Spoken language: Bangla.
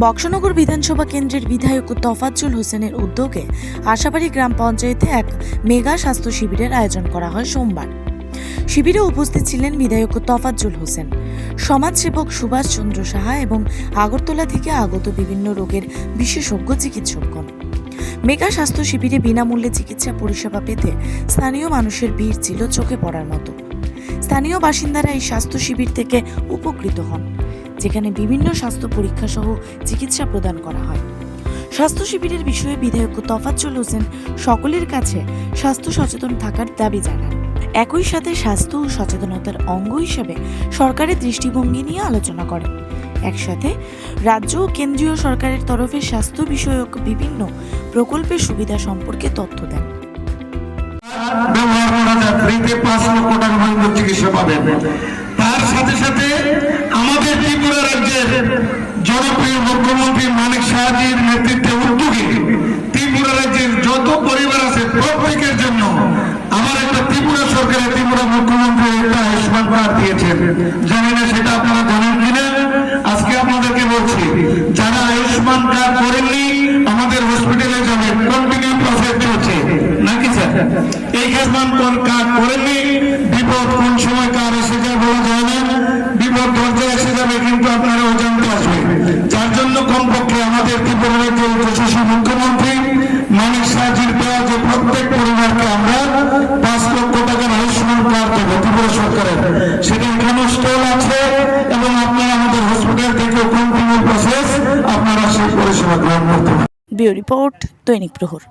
বক্সনগর বিধানসভা কেন্দ্রের বিধায়ক তফাজ্জুল হোসেনের উদ্যোগে আশাবাড়ি গ্রাম পঞ্চায়েতে এক মেগা স্বাস্থ্য শিবিরের আয়োজন করা হয় সোমবার। শিবিরে উপস্থিত ছিলেন বিধায়ক তফাজ্জুল হোসেন। সমাজসেবক সুভাষ চন্দ্র সাহা এবং আগরতলা থেকে আগত বিভিন্ন রোগের বিশেষজ্ঞ চিকিৎসকগণ। মেগা স্বাস্থ্য শিবিরে বিনামূল্যে চিকিৎসা পরিষেবা পেতে স্থানীয় মানুষের ভিড় ছিল চোখে পড়ার মতো। স্থানীয় বাসিন্দারা এই স্বাস্থ্য শিবির থেকে উপকৃত হন। যেখানে বিভিন্ন স্বাস্থ্য পরীক্ষা সহ চিকিৎসা প্রদান করা হয়। স্বাস্থ্য শিবিরের বিষয়ে বিধায়ক তফাজ্জল হোসেন সকলের কাছে স্বাস্থ্য সচেতন থাকার দাবি জানান। একই সাথে স্বাস্থ্য ও সচেতনতার অঙ্গ হিসেবে সরকারের দৃষ্টিভঙ্গি নিয়ে আলোচনা করেন। একসাথে রাজ্য ও কেন্দ্রীয় সরকারের তরফে স্বাস্থ্য বিষয়ক বিভিন্ন প্রকল্পের সুবিধা সম্পর্কে তথ্য দেন। ব্যবহার করা যায়। ফ্রিতে পাঁচ লক্ষ টাকা পর্যন্ত চিকিৎসা পাবেন। তার সাথে সাথে আমাদের ত্রিপুরা রাজ্যের জনপ্রিয় মুখ্যমন্ত্রী মানিক সাহাজির নেতৃত্বে উদ্যোগে ত্রিপুরা রাজ্যের যত পরিবার আছে প্রত্যেকের জন্য আমার একটা ত্রিপুরা সরকারের ত্রিপুরা মুখ্যমন্ত্রী একটা আয়ুষ্মান কার্ড দিয়েছেন। জানি না সেটা আপনারা জানেন কিনা? আজকে আপনাদেরকে বলছি, যারা আয়ুষ্মান কার্ড করেননি, আমাদের হসপিটালে যাবেন কন্টিনিউ প্রসেস চলছে। নাকি স্যার? এই আয়ুষ্মান কার্ড করেননি বিপদ কোন সময় কার এসে যায় বলা যায় না বিপদ দরজা এসে যাবে কিন্তু আপনারা অজান্তে আসবে যার জন্য কমপক্ষে আমাদের মুখ্যমন্ত্রী। মানিক যে প্রত্যেক পরিবারকে আমরা পাঁচ লক্ষ টাকার আয়ুষ্মান কার্ড দেবো, ত্রিপুরা সরকারের। সেটা এখানে স্টল আছে এবং আপনারা আমাদের হসপিটাল থেকে কন্টিনিউ প্রসেস আপনারা সেই পরিষেবা গ্রহণ করতে পারেন রিপোর্ট দৈনিক প্রহর।